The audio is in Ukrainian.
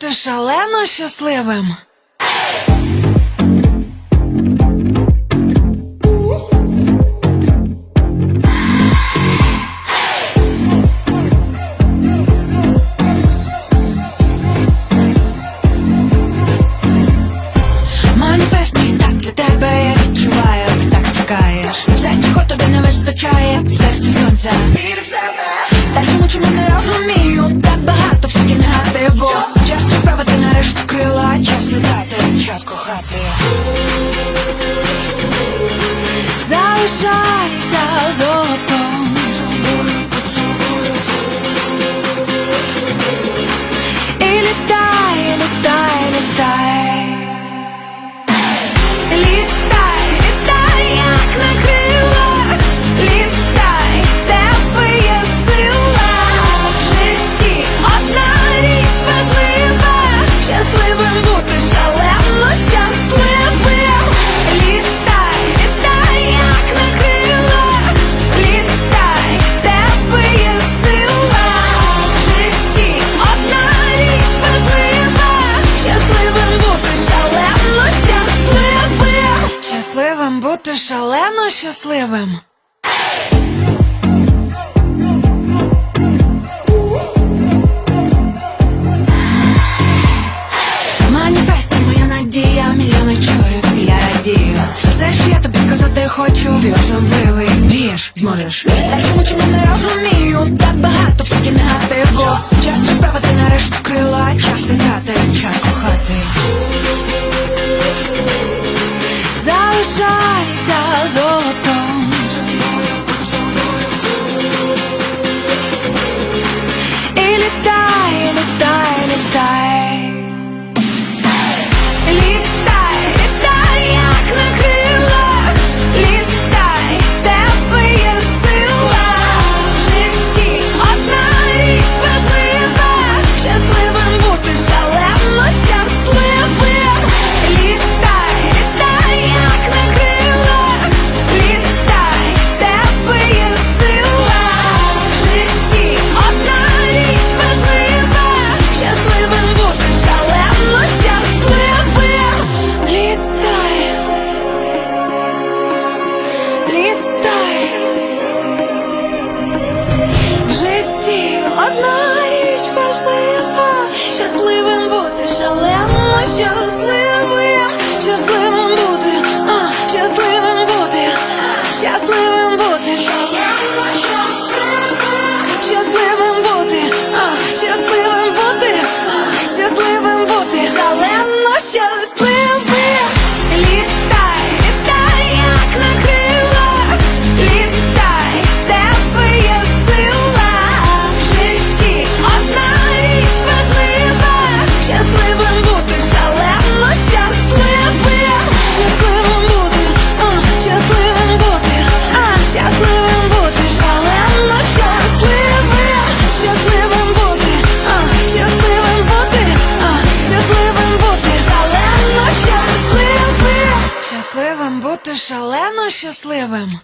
бути шалено щасливим. Все, чого тобі не вистачає, в сонця Та чому чому не розумієш? realidade. шалено щасливим. Маніфест моя надія, мільйони чоловік, я радію. Все, що я тобі сказати хочу, ти особливий Мрієш, зможеш. Та чому чому не розумію? Так багато всякі негативу. Час розправити нарешті крила, час літати, час кохати. todo. шалемо щасливо бути шалено щасливим.